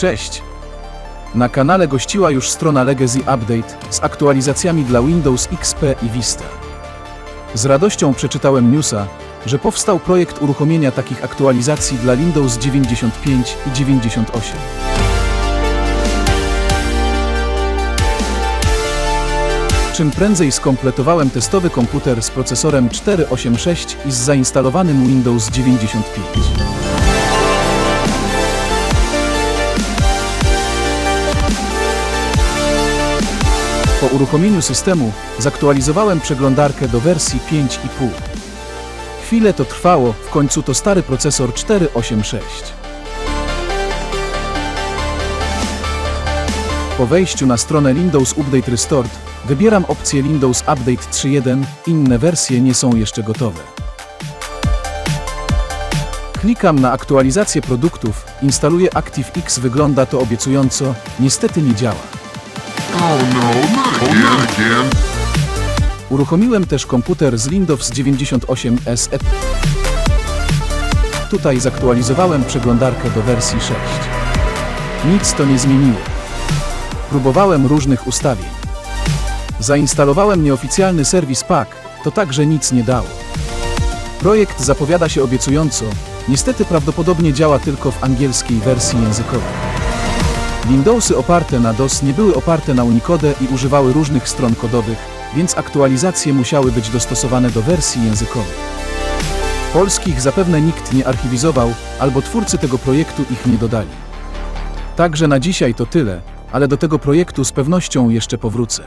Cześć! Na kanale gościła już strona Legacy Update z aktualizacjami dla Windows XP i Vista. Z radością przeczytałem newsa, że powstał projekt uruchomienia takich aktualizacji dla Windows 95 i 98. Czym prędzej skompletowałem testowy komputer z procesorem 486 i z zainstalowanym Windows 95. Po uruchomieniu systemu zaktualizowałem przeglądarkę do wersji 5,5. Chwilę to trwało, w końcu to stary procesor 486. Po wejściu na stronę Windows Update Restored wybieram opcję Windows Update 3.1, inne wersje nie są jeszcze gotowe. Klikam na aktualizację produktów, instaluję ActiveX, wygląda to obiecująco, niestety nie działa. Oh no. Uruchomiłem też komputer z Windows 98 SE. Tutaj zaktualizowałem przeglądarkę do wersji 6. Nic to nie zmieniło. Próbowałem różnych ustawień. Zainstalowałem nieoficjalny serwis Pack, to także nic nie dało. Projekt zapowiada się obiecująco, niestety prawdopodobnie działa tylko w angielskiej wersji językowej. Windowsy oparte na DOS nie były oparte na Unicode i używały różnych stron kodowych, więc aktualizacje musiały być dostosowane do wersji językowej. Polskich zapewne nikt nie archiwizował, albo twórcy tego projektu ich nie dodali. Także na dzisiaj to tyle, ale do tego projektu z pewnością jeszcze powrócę.